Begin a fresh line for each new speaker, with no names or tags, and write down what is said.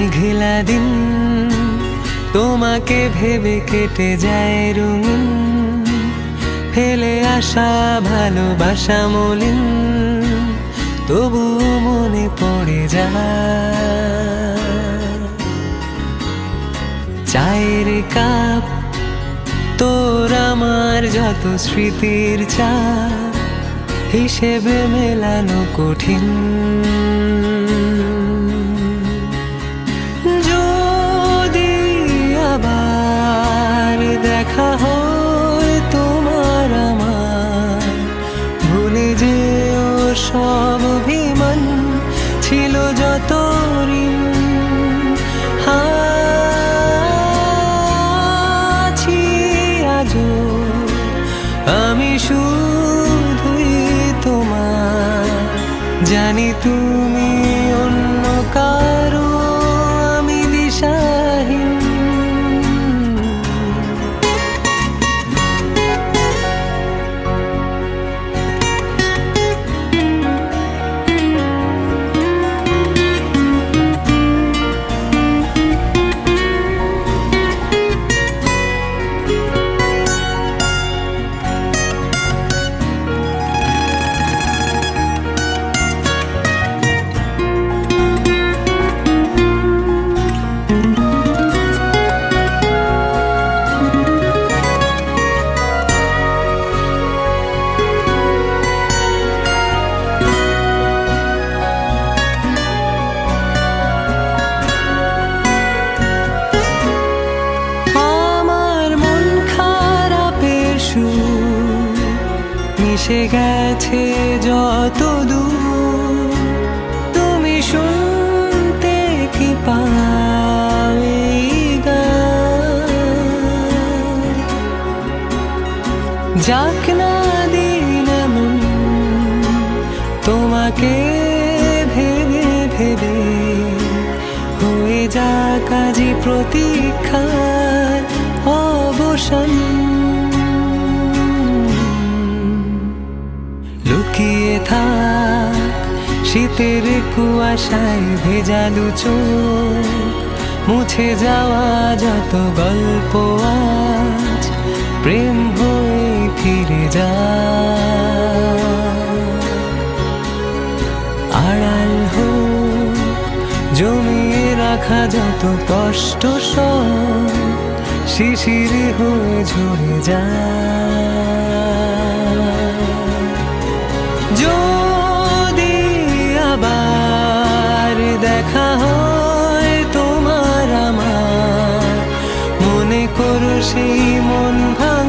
মেঘলা দিন, তোমাকে ভেবে কেটে যায় রঙিন। ফেলে আসা ভালোবাসা মলিন, তবু মনে পড়ে যায়। চায়ের কাপ, তোর আমার যত স্মৃতির চা হিসেবে মেলানো কঠিন। দেখা হয় তোমার আমার। ভুলে যেও সব অভিমান, ছিল যত আছি আজও আমি শুধুই তোমার। জানি তুমি অন্য কারও মিশে গেছে যত দূর তুমি শুনতে কি এই যাক না দিন তোমাকে ভেবে ভেবে হয়ে যা কাজী প্রতীক্ষার অবসান। থাক, শীতের কুয়াশায় ভেজালু চোখ, মুছে যাওয়া যত গল্প আজ, প্রেম হয়ে ফিরে যা আড়াল হো জমিয়ে রাখা যত কষ্ট শিশির হয়ে ঝরে যায় করো সেই মন ভাঙা